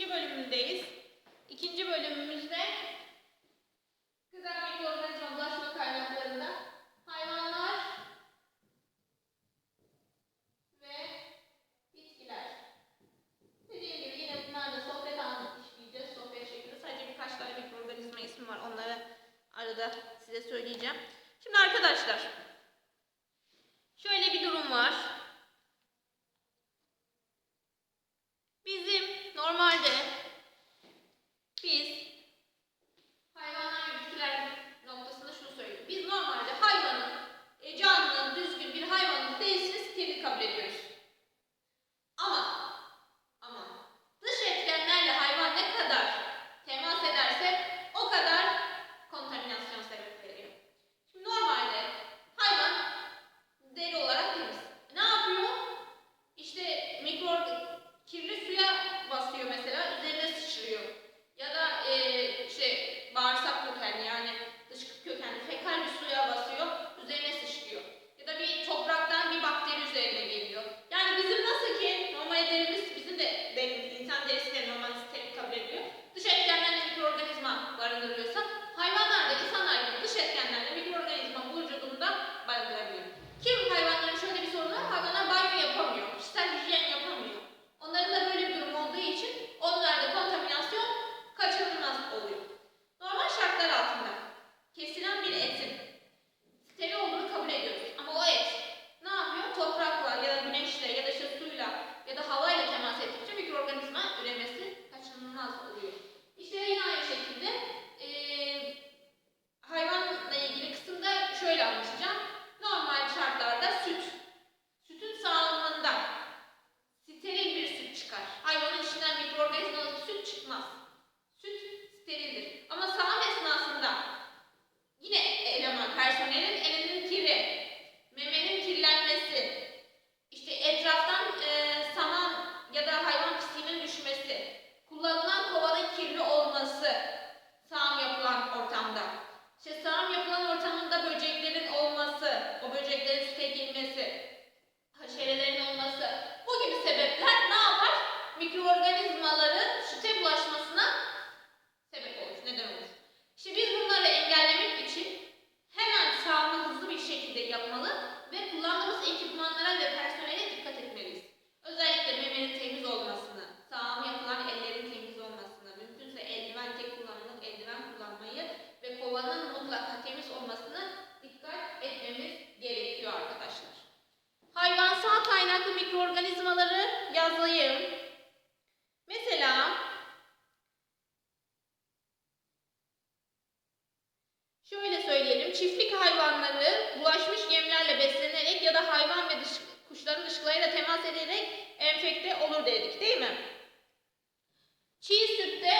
ikinci bölümündeyiz. İkinci bölümümüzde kızar mikroorganizmalaşma kaynaklarında hayvanlar ve bitkiler. Dediğim gibi yine bunlarla sohbet anlamında işleyeceğiz. Sohbet şeklinde sadece birkaç tane mikroorganizma ismi var. Onları arada size söyleyeceğim. Şimdi arkadaşlar kabul ediyoruz. Ama, ama dış etkenlerle hayvan ne kadar temas ederse o kadar kontaminasyon sebep veriyor. Şimdi normalde hayvan deri olarak temiz. Ne yapıyor? İşte mikro kirli suya basıyor mesela, üzerine sıçrıyor. Ya da ee, Şöyle söyleyelim, çiftlik hayvanları bulaşmış yemlerle beslenerek ya da hayvan ve dış, kuşların dışkılarıyla temas ederek enfekte olur dedik değil mi? Çiğ sütte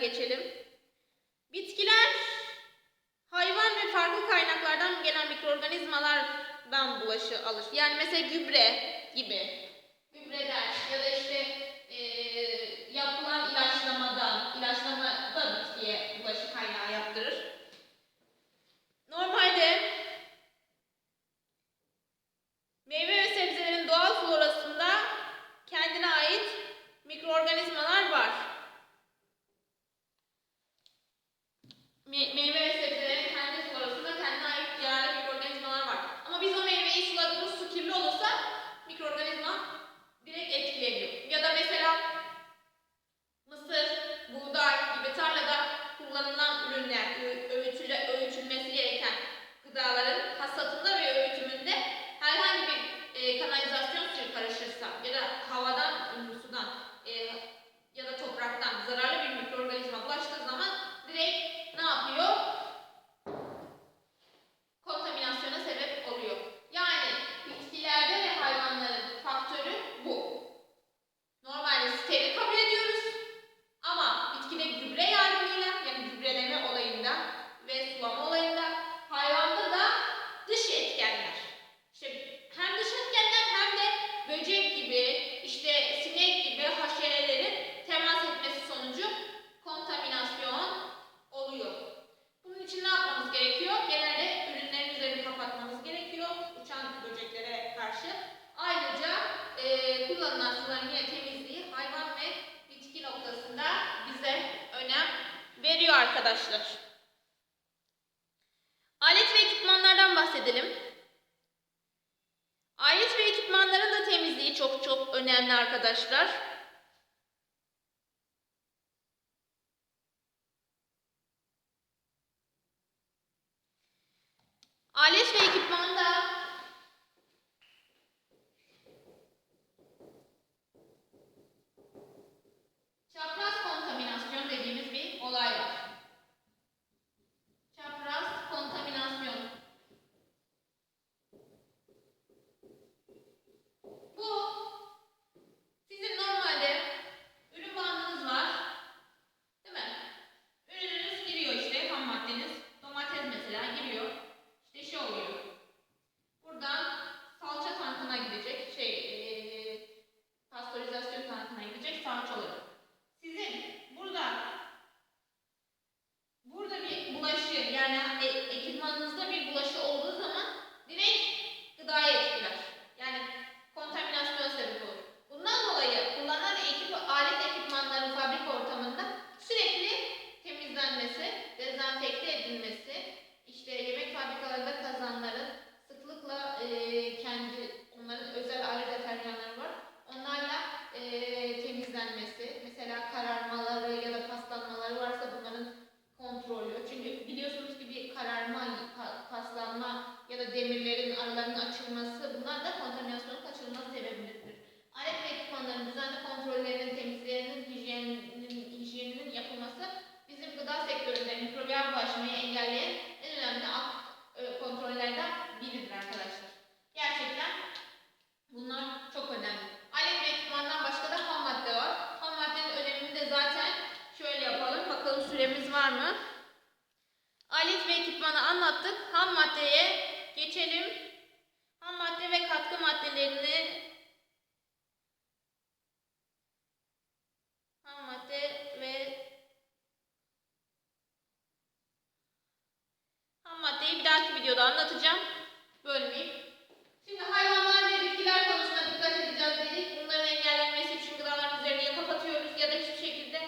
geçelim. Bitkiler hayvan ve farklı kaynaklardan gelen mikroorganizmalardan bulaşı alır. Yani mesela gübre gibi Slår dere? noktaların temizliği hayvan ve bitki noktasında bize önem veriyor arkadaşlar. Alet ve ekipmanlardan bahsedelim. Alet ve ekipmanların da temizliği çok çok önemli arkadaşlar. Alet Stop. yollarının açılması bunlar da kontamine maddeyi bir dahaki videoda anlatacağım. Bölmeyeyim. Şimdi hayvanlar ve bitkiler konusunda dikkat edeceğiz dedik. Bunların engellenmesi için gıdaların üzerine ya kapatıyoruz ya da hiçbir şekilde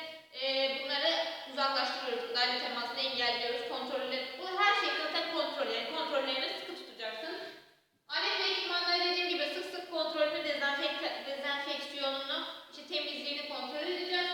e, bunları uzaklaştırıyoruz. Gıdayla temasını engelliyoruz. Kontrolleri, bu her şey zaten kontrol. Yani kontrollerini sıkı tutacaksın. Alet ve ekipmanları dediğim gibi sık sık kontrolünü, dezenfekt dezenfeksiyonunu, işte temizliğini kontrol edeceğiz.